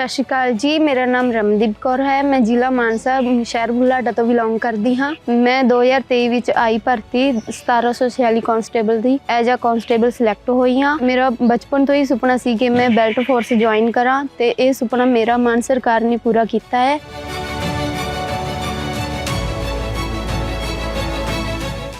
ਸਤਿ ਸ਼੍ਰੀ ਅਕਾਲ ਜੀ। ਮੇਰਾ ਨਾਮ ਰਮਦੀਪ ਕੌਰ ਹੈ। ਮੈਂ ਜ਼ਿਲ੍ਹਾ ਮਾਨਸਾ ਸ਼ਹਿਰ ਬੁਢਲਾਡਾ ਤੋਂ ਬਿਲੋਂਗ ਕਰਦੀ ਹਾਂ। ਮੈਂ 2023 ਵਿੱਚ ਆਈ ਭਰਤੀ 1746 ਕਾਂਸਟੇਬਲ ਦੀ। ਐਜ਼ ਅ ਕਾਂਸਟੇਬਲ ਸਿਲੈਕਟ ਹੋਈ ਹਾਂ। ਮੇਰਾ ਬਚਪਨ ਤੋਂ ਹੀ ਸੁਪਨਾ ਸੀ ਕਿ ਮੈਂ ਬੈਲਟ ਫੋਰਸ ਜੁਆਇਨ ਕਰਾਂ ਤੇ ਇਹ ਸੁਪਨਾ ਮੇਰਾ ਮਾਨ ਸਰਕਾਰ ਨੇ ਪੂਰਾ ਕੀਤਾ ਹੈ।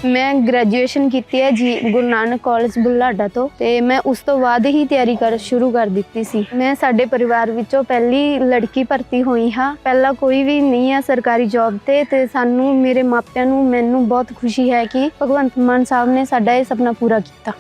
ਮੈਂ ਗ੍ਰੈਜੂਏਸ਼ਨ ਕੀਤੀ ਹੈ ਜੀ ਗੁਰੂ ਨਾਨਕ ਕਾਲਜ ਬੁਢਲਾਡਾ ਤੋਂ ਤੇ ਮੈਂ ਉਸ ਤੋਂ ਬਾਅਦ ਹੀ ਤਿਆਰੀ ਕਰ, ਸ਼ੁਰੂ ਕਰ ਦਿੱਤੀ ਸੀ। ਮੈਂ ਸਾਡੇ ਪਰਿਵਾਰ ਵਿੱਚੋਂ ਪਹਿਲੀ ਲੜਕੀ ਭਰਤੀ ਹੋਈ ਹਾਂ। ਪਹਿਲਾਂ ਕੋਈ ਵੀ ਨਹੀਂ ਹੈ ਸਰਕਾਰੀ ਜੌਬ ਤੇ ਤੇ ਸਾਨੂੰ ਮੇਰੇ ਮਾਪਿਆਂ ਨੂੰ ਮੈਨੂੰ ਬਹੁਤ ਖੁਸ਼ੀ ਹੈ ਕਿ ਭਗਵੰਤ ਮਾਨ ਸਾਹਿਬ ਨੇ ਸਾਡਾ ਇਹ ਸੁਪਨਾ ਪੂਰਾ ਕੀਤਾ।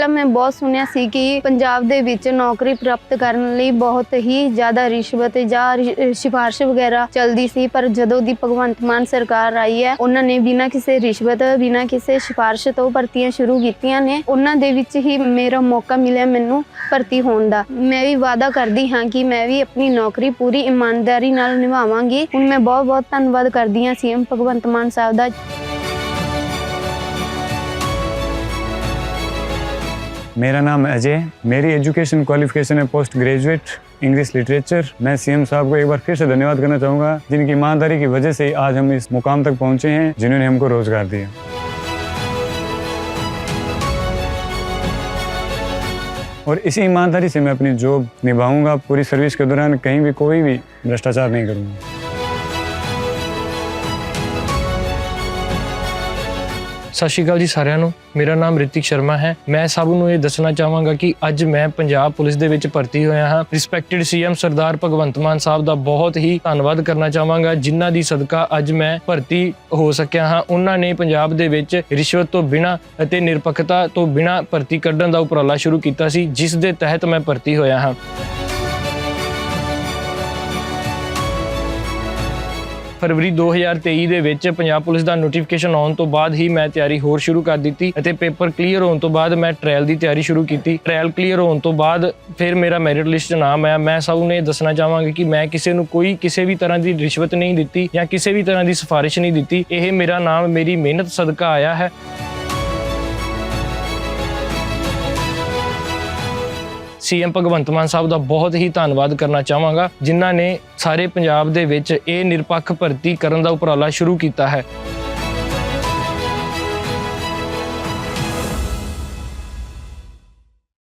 ਪਹਿਲਾਂ ਮੈਂ ਬਹੁਤ ਸੁਣਿਆ ਸੀ ਕਿ ਪੰਜਾਬ ਦੇ ਵਿੱਚ ਨੌਕਰੀ ਪ੍ਰਾਪਤ ਕਰਨ ਲਈ ਬਹੁਤ ਹੀ ਜ਼ਿਆਦਾ ਰਿਸ਼ਵਤ ਜਾਂ ਰਿ- ਸਿਫਾਰਿਸ਼ ਵਗੈਰਾ ਚੱਲਦੀ ਸੀ, ਪਰ ਜਦੋਂ ਦੀ ਭਗਵੰਤ ਮਾਨ ਸਰਕਾਰ ਆਈ ਹੈ, ਉਹਨਾਂ ਨੇ ਬਿਨਾਂ ਕਿਸੇ ਰਿਸ਼ਵਤ, ਬਿਨਾਂ ਕਿਸੇ ਸਿਫਾਰਿਸ਼ ਤੋਂ ਭਰਤੀਆਂ ਸ਼ੁਰੂ ਕੀਤੀਆਂ ਨੇ। ਉਹਨਾਂ ਦੇ ਵਿੱਚ ਹੀ ਮੇਰਾ ਮੌਕਾ ਮਿਲਿਆ ਮੈਨੂੰ ਭਰਤੀ ਹੋਣ ਦਾ। ਮੈਂ ਵੀ ਵਾਅਦਾ ਕਰਦੀ ਹਾਂ ਕਿ ਮੈਂ ਵੀ ਆਪਣੀ ਨੌਕਰੀ ਪੂਰੀ ਇਮਾਨਦਾਰੀ ਨਾਲ ਨਿਭਾਵਾਂਗੀ। ਹੁਣ ਮੈਂ ਬਹੁਤ ਬਹੁਤ ਧੰਨਵਾਦ ਕਰਦੀ ਹਾਂ ਸੀਐਮ ਭਗਵੰਤ ਮਾਨ ਸਾਹਿਬ ਦਾ। मेरा नाम अजय मेरी एजुकेशन क्वालिफिकेशन है पोस्ट ग्रेजुएट इंग्लिश लिटरेचर मैं सीएम साहब को एक बार फिर से धन्यवाद करना चाहूँगा, जिनकी ईमानदारी की वजह से आज हम इस मुकाम तक पहुँचे हैं, जिन्होंने हमको रोज़गार दिया। और इसी ईमानदारी से मैं अपनी जॉब निभाऊँगा, पूरी सर्विस के दौरान कहीं भी कोई भी भ्रष्टाचार नहीं करूँगा। ਸਤਿ ਸ਼੍ਰੀ ਅਕਾਲ ਜੀ ਸਾਰਿਆਂ ਨੂੰ। ਮੇਰਾ ਨਾਮ ਰਿਤਿਕ ਸ਼ਰਮਾ ਹੈ। ਮੈਂ ਸਭ ਨੂੰ ਇਹ ਦੱਸਣਾ ਚਾਹਾਂਗਾ ਕਿ ਅੱਜ ਮੈਂ ਪੰਜਾਬ ਪੁਲਿਸ ਦੇ ਵਿੱਚ ਭਰਤੀ ਹੋਇਆ ਹਾਂ। ਰਿਸਪੈਕਟਡ ਸੀਐਮ ਸਰਦਾਰ ਭਗਵੰਤ ਮਾਨ ਸਾਹਿਬ ਦਾ ਬਹੁਤ ਹੀ ਧੰਨਵਾਦ ਕਰਨਾ ਚਾਹਾਂਗਾ, ਜਿਨ੍ਹਾਂ ਦੀ ਸਦਕਾ ਅੱਜ ਮੈਂ ਭਰਤੀ ਹੋ ਸਕਿਆ ਹਾਂ। ਉਹਨਾਂ ਨੇ ਪੰਜਾਬ ਦੇ ਵਿੱਚ ਰਿਸ਼ਵਤ ਤੋਂ ਬਿਨਾਂ ਅਤੇ ਨਿਰਪੱਖਤਾ ਤੋਂ ਬਿਨਾਂ ਭਰਤੀ ਕੱਢਣ ਦਾ ਉਪਰਾਲਾ ਸ਼ੁਰੂ ਕੀਤਾ ਸੀ, ਜਿਸ ਦੇ ਤਹਿਤ ਮੈਂ ਭਰਤੀ ਹੋਇਆ ਹਾਂ। ਫਰਵਰੀ 2023 ਦੇ ਵਿੱਚ ਪੰਜਾਬ ਪੁਲਿਸ ਦਾ ਨੋਟੀਫਿਕੇਸ਼ਨ ਆਉਣ ਤੋਂ ਬਾਅਦ ਹੀ ਮੈਂ ਤਿਆਰੀ ਹੋਰ ਸ਼ੁਰੂ ਕਰ ਦਿੱਤੀ ਅਤੇ ਪੇਪਰ ਕਲੀਅਰ ਹੋਣ ਤੋਂ ਬਾਅਦ ਮੈਂ ਟ੍ਰਾਇਲ ਦੀ ਤਿਆਰੀ ਸ਼ੁਰੂ ਕੀਤੀ। ਟ੍ਰਾਇਲ ਕਲੀਅਰ ਹੋਣ ਤੋਂ ਬਾਅਦ ਫਿਰ ਮੇਰਾ ਮੈਰਿਟ ਲਿਸਟ 'ਚ ਨਾਮ ਆਇਆ। ਮੈਂ ਸਭ ਨੂੰ ਇਹ ਦੱਸਣਾ ਚਾਹਾਂਗਾ ਕਿ ਮੈਂ ਕਿਸੇ ਨੂੰ ਕੋਈ ਕਿਸੇ ਵੀ ਤਰ੍ਹਾਂ ਦੀ ਰਿਸ਼ਵਤ ਨਹੀਂ ਦਿੱਤੀ ਜਾਂ ਕਿਸੇ ਵੀ ਤਰ੍ਹਾਂ ਦੀ ਸਿਫਾਰਿਸ਼ ਨਹੀਂ ਦਿੱਤੀ। ਇਹ ਮੇਰਾ ਨਾਮ, ਮੇਰੀ ਮਿਹਨਤ, ਸਦਕਾ ਆਇਆ ਹੈ। ਸੀਐਮ ਭਗਵੰਤ ਮਾਨ ਸਾਹਿਬ ਦਾ ਬਹੁਤ ਹੀ ਧੰਨਵਾਦ ਕਰਨਾ ਚਾਹਾਂਗਾ, ਜਿਨ੍ਹਾਂ ਨੇ ਸਾਰੇ ਪੰਜਾਬ ਦੇ ਵਿੱਚ ਇਹ ਨਿਰਪੱਖ ਭਰਤੀ ਕਰਨ ਦਾ ਉਪਰਾਲਾ ਸ਼ੁਰੂ ਕੀਤਾ ਹੈ।